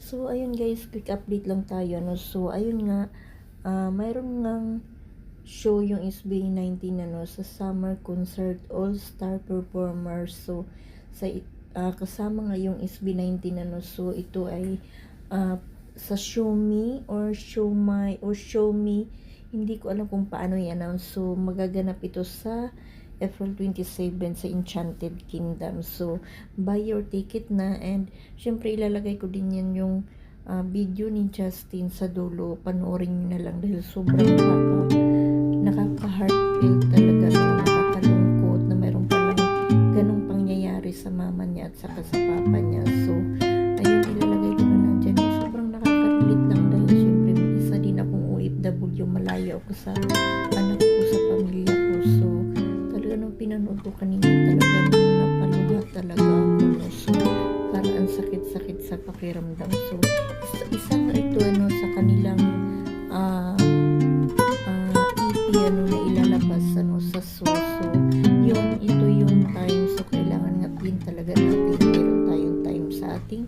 So, ayun guys, quick update lang tayo. No? So, ayun nga, ah mayroon ngang show yung SB19 ano, sa summer concert all-star performers. So, sa ah, kasama nga yung SB19 ano, so ito ay ah, sa Show Me or Show My or Show Me hindi ko alam kung paano i-announce. So, magaganap ito sa April 27 sa Enchanted Kingdom. So, buy your ticket na and syempre ilalagay ko din yan yung ah, video ni Justin sa dulo. Panoorin nyo na lang dahil sobrang nakaka, nakaka-heartfelt talaga no, nakakalungkot na mayroon palang ganong pangyayari sa mama niya at saka sa papa niya. So, ayun, ilalagay ko na lang dyan. Sobrang nakaka-relate lang dahil syempre isa din akong OFW, malayo ako sa anak pakiramdam. So, isa, isa nga ito ano, sa kanilang ah ah, EP ano, na ilalabas ano, sa so. So, yun, ito yung time. So, kailangan nga din talaga natin meron tayong time sa ating